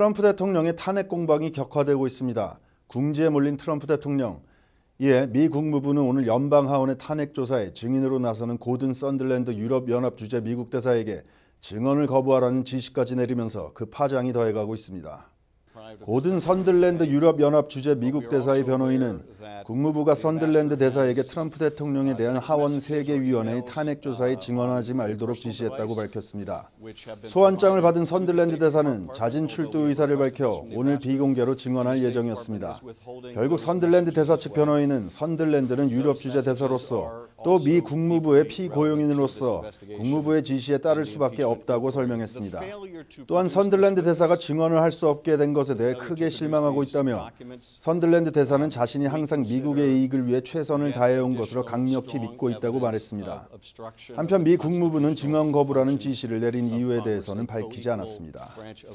트럼프 대통령의 탄핵 공방이 격화되고 있습니다. 궁지에 몰린 트럼프 대통령. 이에 미 국무부는 오늘 연방 하원의 탄핵 조사에 증인으로 나서는 고든 썬들랜드 유럽 연합 주재 미국 대사에게 증언을 거부하라는 지시까지 내리면서 그 파장이 더해가고 있습니다. 고든 선들랜드 유럽 연합 주재 미국 대사의 변호인은 국무부가 선들랜드 대사에게 트럼프 대통령에 대한 하원 세계위원회의 탄핵 조사에 증언하지 말도록 지시했다고 밝혔습니다. 소환장을 받은 선들랜드 대사는 자진 출두 의사를 밝혀 오늘 비공개로 증언할 예정이었습니다. 결국 선들랜드 대사 측 변호인은 선들랜드는 유럽 주재 대사로서 또 미 국무부의 피고용인으로서 국무부의 지시에 따를 수밖에 없다고 설명했습니다. 또한 선들랜드 대사가 증언을 할 수 없게 된 것에 대해 크게 실망하고 있다며 선들랜드 대사는 자신이 항상 미국의 이익을 위해 최선을 다해온 것으로 강력히 믿고 있다고 말했습니다. 한편 미 국무부는 증언 거부라는 지시를 내린 이유에 대해서는 밝히지 않았습니다.